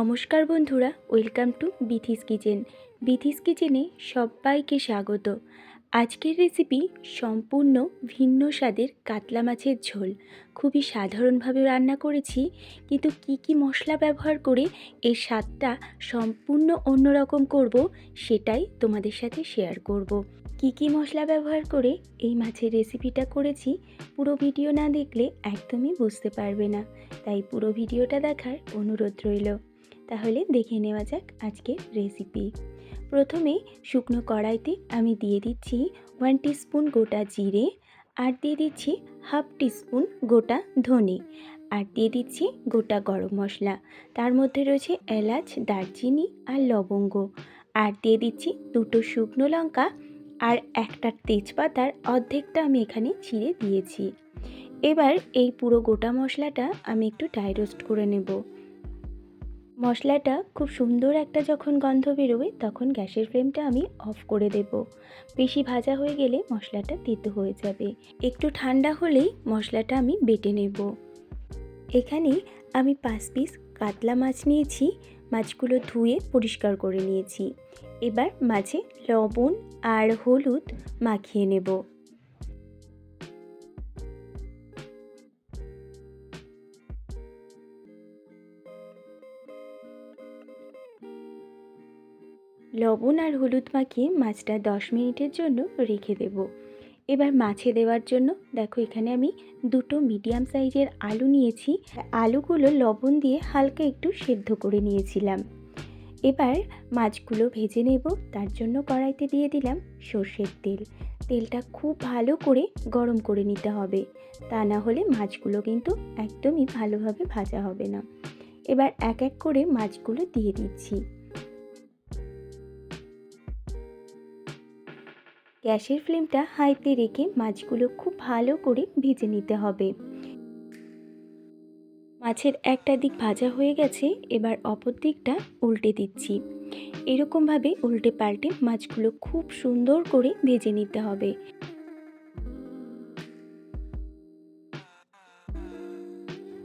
নমস্কার বন্ধুরা, welcome to Bithi's kitchen. Bithi's কিচেনে সবাইকে স্বাগত। আজকের রেসিপি সম্পূর্ণ ভিন্ন স্বাদের কাতলা মাছের ঝোল। খুবই সাধারণভাবে রান্না করেছি, কিন্তু কি কি মশলা ব্যবহার করে এর স্বাদটা সম্পূর্ণ অন্যরকম করব সেটাই তোমাদের সাথে শেয়ার করব। কি কি মশলা ব্যবহার করে এই মাছের রেসিপিটা করেছি, পুরো ভিডিও না দেখলে একদমই বুঝতে পারবে না। তাই পুরো ভিডিওটা দেখার অনুরোধ রইল। তাহলে দেখে নেওয়া যাক আজকের রেসিপি প্রথমে শুকনো কড়াইতে আমি দিয়ে দিচ্ছি ওয়ান টিস্পুন গোটা জিরে আর দিয়ে দিচ্ছি হাফ টিস্পুন গোটা ধনে আর দিয়ে দিচ্ছি গোটা গরম মশলা। তার মধ্যে রয়েছে এলাচ, দারচিনি আর লবঙ্গ আর দিয়ে দিচ্ছি দুটো শুকনো লঙ্কা আর একটা তেজপাতার অর্ধেকটা আমি এখানে ছিঁড়ে দিয়েছি। এবার এই পুরো গোটা মশলাটা আমি একটু ড্রাই রোস্ট করে নেব। মশলাটা খুব সুন্দর একটা যখন গন্ধ বেরোবে, তখন গ্যাসের ফ্লেমটা আমি অফ করে দেব। বেশি ভাজা হয়ে গেলে মশলাটা তেতো হয়ে যাবে। একটু ঠান্ডা হলেই মশলাটা আমি বেটে নেব। এখানে আমি পাঁচ পিস কাতলা মাছ নিয়েছি, মাছগুলো ধুয়ে পরিষ্কার করে নিয়েছি। এবার মাঝে লবণ আর হলুদ মাখিয়ে নেব। লবণ আর হলুদ মাখিয়ে মাছটা দশ মিনিটের জন্য রেখে দেব। এবার মাছে দেওয়ার জন্য দেখো এখানে আমি দুটো মিডিয়াম সাইজের আলু নিয়েছি। আলুগুলো লবণ দিয়ে হালকা একটু সেদ্ধ করে নিয়েছিলাম। এবার মাছগুলো ভেজে নেব। তার জন্য কড়াইতে দিয়ে দিলাম সর্ষের তেল। তেলটা খুব ভালো করে গরম করে নিতে হবে। তা না হলে মাছগুলো কিন্তু একদমই ভালোভাবে ভাজা হবে না। এবার এক এক করে মাছগুলো দিয়ে দিচ্ছি। গ্যাসের ফ্লেমটা হাইতে রেখে মাছগুলো খুব ভালো করে ভেজে নিতে হবে। মাছের একটা দিক ভাজা হয়ে গেছে, এবার অপর দিকটা উল্টে দিচ্ছি। এরকমভাবে উল্টে পাল্টে মাছগুলো খুব সুন্দর করে ভেজে নিতে হবে।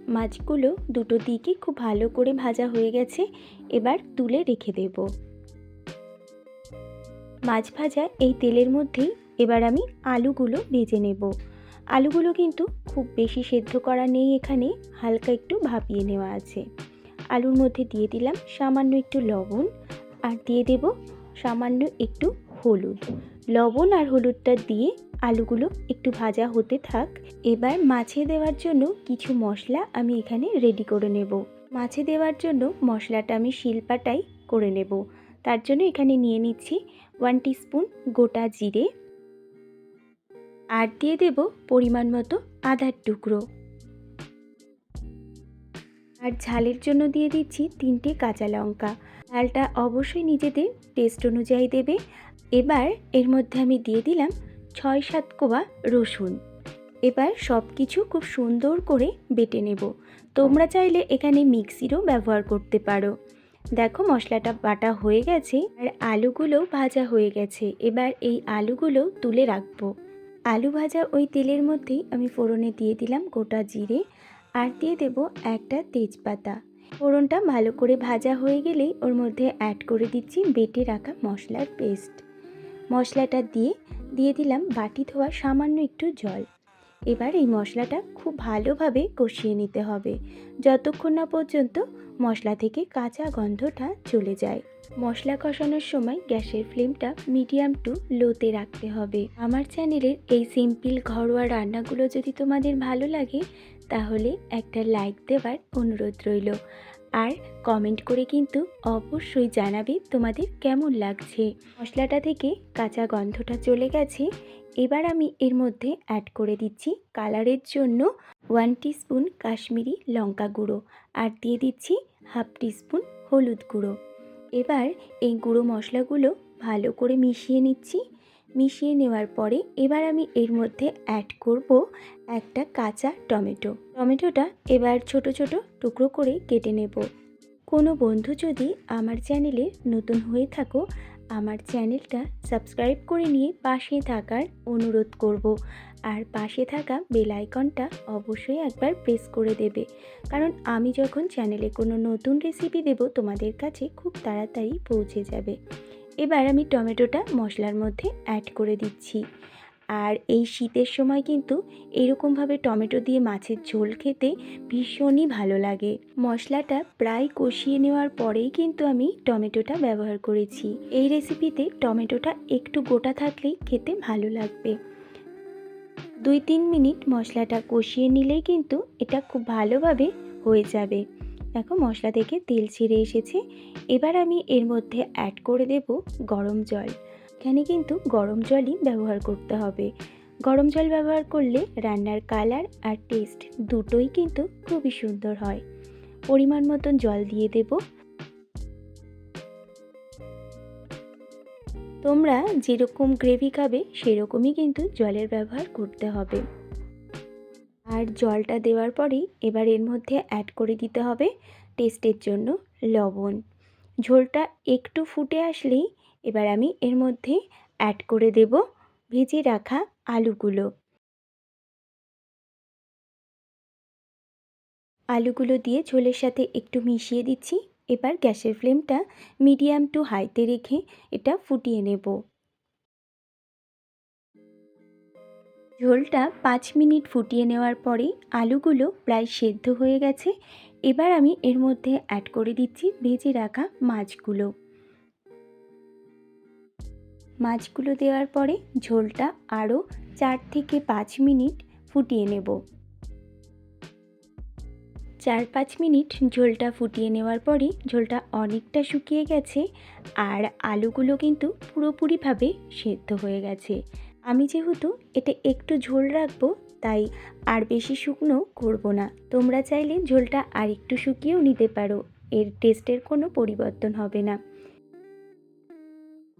মাছগুলো দুটো দিকে খুব ভালো করে ভাজা হয়ে গেছে, এবার তুলে রেখে দেব। মাছ ভাজা এই তেলের মধ্যেই এবার আমি আলুগুলো ভেজে নেব। আলুগুলো কিন্তু খুব বেশি সেদ্ধ করা নেই এখানে, হালকা একটু ভাপিয়ে নেওয়া আছে। আলুর মধ্যে দিয়ে দিলাম সামান্য একটু লবণ আর দিয়ে দেব সামান্য একটু হলুদ। লবণ আর হলুদটা দিয়ে আলুগুলো একটু ভাজা হতে থাক। এবার মাছে দেওয়ার জন্য কিছু মশলা আমি এখানে রেডি করে নেব। মাছে দেওয়ার জন্য মশলাটা আমি শিলপাটাই করে নেব। তার জন্য এখানে নিয়ে নিচ্ছি ওয়ান টিস্পুন গোটা জিরে আর দিয়ে দেব পরিমাণ মতো আদার টুকরো। আর ঝালের জন্য দিয়ে দিচ্ছি তিনটে কাঁচা লঙ্কা। ঝালটা অবশ্যই নিজেদের টেস্ট অনুযায়ী দেবে। এবার এর মধ্যে আমি দিয়ে দিলাম ছয় সাত কোয়া রসুন। এবার সব কিছু খুব সুন্দর করে বেটে নেব। তোমরা চাইলে এখানে মিক্সিরও ব্যবহার করতে পারো। দেখো মশলাটা বাটা হয়ে গেছে আর আলুগুলো ভাজা হয়ে গেছে। এবার এই আলুগুলো তুলে রাখব। আলু ভাজা ওই তেলের মধ্যেই আমি ফোড়নে দিয়ে দিলাম গোটা জিরে আর দিয়ে দেব একটা তেজপাতা। ফোড়নটা ভালো করে ভাজা হয়ে গেলেই ওর মধ্যে অ্যাড করে দিচ্ছি বেটে রাখা মশলার পেস্ট মশলাটা দিয়ে দিয়ে দিলাম বাটি ধোয়া সামান্য একটু জল। এবার এই মশলাটা খুব ভালোভাবে কষিয়ে নিতে হবে। যতক্ষণ না পর্যন্ত মশলা থেকে কাঁচা গন্ধটা চলে যায়। মশলা কষানোর সময় গ্যাসের ফ্লেমটা মিডিয়াম টু লোতে রাখতে হবে। আমার চ্যানেলের এই সিম্পল ঘরোয়া রান্নাগুলো যদি তোমাদের ভালো লাগে, তাহলে একটা লাইক দেওয়ার অনুরোধ রইল। আর কমেন্ট করে কিন্তু অবশ্যই জানাবে তোমাদের কেমন লাগছে। মশলাটা থেকে কাঁচা গন্ধটা চলে গেছে এবার আমি এর মধ্যে অ্যাড করে দিচ্ছি কালারের জন্য ওয়ান টিস্পুন কাশ্মীরি লঙ্কা গুঁড়ো আর দিয়ে দিচ্ছি হাফ টিস্পুন হলুদ গুঁড়ো। এবার এই গুঁড়ো মশলাগুলো ভালো করে মিশিয়ে নিচ্ছি। মিশিয়ে নেওয়ার পরে এবার আমি এর মধ্যে অ্যাড করব একটা কাঁচা টমেটো। টমেটোটা এবার ছোট ছোট টুকরো করে কেটে নেব। কোনো বন্ধু যদি আমার চ্যানেলে নতুন হয়ে থাকো আমার চ্যানেলটা সাবস্ক্রাইব করে নিয়ে পাশে থাকার অনুরোধ করব। আর পাশে থাকা বেল আইকনটা অবশ্যই একবার প্রেস করে দেবে। কারণ আমি যখন চ্যানেলে কোনো নতুন রেসিপি দেব, তোমাদের কাছে খুব তাড়াতাড়ি পৌঁছে যাবে। এবার আমি টমেটোটা মশলার মধ্যে অ্যাড করে দিচ্ছি। আর এই শীতের সময় কিন্তু এরকমভাবে টমেটো দিয়ে মাছের ঝোল খেতে ভীষণই ভালো লাগে। মশলাটা প্রায় কষিয়ে নেওয়ার পরেই কিন্তু আমি টমেটোটা ব্যবহার করেছি। এই রেসিপিতে টমেটোটা একটু গোটা থাকলেই খেতে ভালো লাগবে। দুই তিন মিনিট মশলাটা কষিয়ে নিলেই কিন্তু এটা খুব ভালোভাবে হয়ে যাবে। দেখো মশলা থেকে তেল ছিঁড়ে এসেছে। এবার আমি এর মধ্যে অ্যাড করে দেব গরম জল। এখানে কিন্তু গরম জলই ব্যবহার করতে হবে। গরম জল ব্যবহার করলে রান্নার কালার আর টেস্ট দুটোই কিন্তু খুবই সুন্দর হয়। পরিমাণ মতন জল দিয়ে দেব। তোমরা যেরকম গ্রেভি খাবে, সেরকমই কিন্তু জলের ব্যবহার করতে হবে। আর জলটা দেওয়ার পরেই এবার এর মধ্যে অ্যাড করে দিতে হবে টেস্টের জন্য লবণ। ঝোলটা একটু ফুটে আসলেই এবার আমি এর মধ্যে অ্যাড করে দেব ভেজে রাখা আলুগুলো। আলুগুলো দিয়ে ঝোলের সাথে একটু মিশিয়ে দিচ্ছি। এবার গ্যাসের ফ্লেমটা মিডিয়াম টু হাইতে রেখে এটা ফুটিয়ে নেব। ঝোলটা পাঁচ মিনিট ফুটিয়ে নেওয়ার পরে আলুগুলো প্রায় সেদ্ধ হয়ে গেছে। এবার আমি এর মধ্যে অ্যাড করে দিচ্ছি ভেজে রাখা মাছগুলো। মাছগুলো দেওয়ার পরে ঝোলটা আরও চার থেকে পাঁচ মিনিট ফুটিয়ে নেব। চার পাঁচ মিনিট ঝোলটা ফুটিয়ে নেওয়ার পরে ঝোলটা অনেকটা শুকিয়ে গেছে আর আলুগুলো কিন্তু পুরোপুরিভাবে সেদ্ধ হয়ে গেছে। আমি যেহেতু এটা একটু ঝোল রাখব, তাই আর বেশি শুকনো করব না। তোমরা চাইলে ঝোলটা আর একটু শুকিয়েও নিতে পারো, এর টেস্টের কোনো পরিবর্তন হবে না।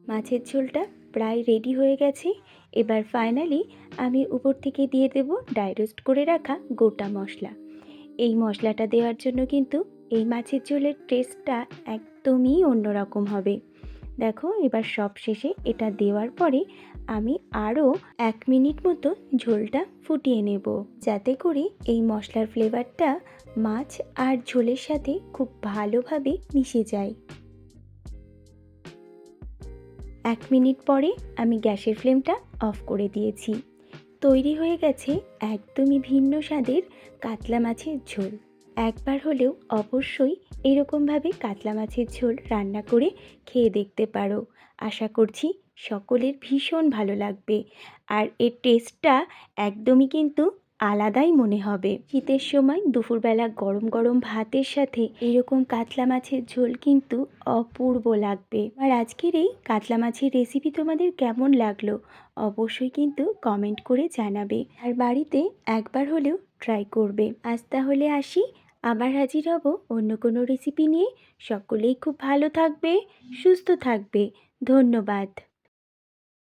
মাছের ঝোলটা প্রায় রেডি হয়ে গেছে। এবার ফাইনালি আমি উপর থেকে দিয়ে দেব ডাইরোস্ট করে রাখা গোটা মশলা। এই মশলাটা দেওয়ার জন্য কিন্তু এই মাছের ঝোলের টেস্টটা একদমই অন্যরকম হবে। দেখো, এবার সব শেষে এটা দেওয়ার পরে আমি আরও এক মিনিট মতো ঝোলটা ফুটিয়ে নেব। যাতে করে এই মশলার ফ্লেভারটা মাছ আর ঝোলের সাথে খুব ভালোভাবে মিশে যায়। এক মিনিট পরে আমি গ্যাসের ফ্লেমটা অফ করে দিয়েছি। তৈরি হয়ে গেছে একদমই ভিন্ন স্বাদের কাতলা মাছের ঝোল। একবার হলেও অবশ্যই এরকমভাবে কাতলা মাছের ঝোল রান্না করে খেয়ে দেখতে পারো। আশা করছি সকলের ভীষণ ভালো লাগবে। আর এর টেস্টটা একদমই কিন্তু আলাদাই মনে হবে। শীতের সময় দুপুরবেলা গরম গরম ভাতের সাথে এরকম কাতলা মাছের ঝোল কিন্তু অপূর্ব লাগবে। আর আজকের এই কাতলা মাছের রেসিপি তোমাদের কেমন লাগল অবশ্যই কিন্তু কমেন্ট করে জানাবে। আর বাড়িতে একবার হলেও ট্রাই করবে। আজ তাহলে আসি, আবার হাজির হব অন্য কোনো রেসিপি নিয়ে। সকলেই খুব ভালো থাকবে, সুস্থ থাকবে। ধন্যবাদ।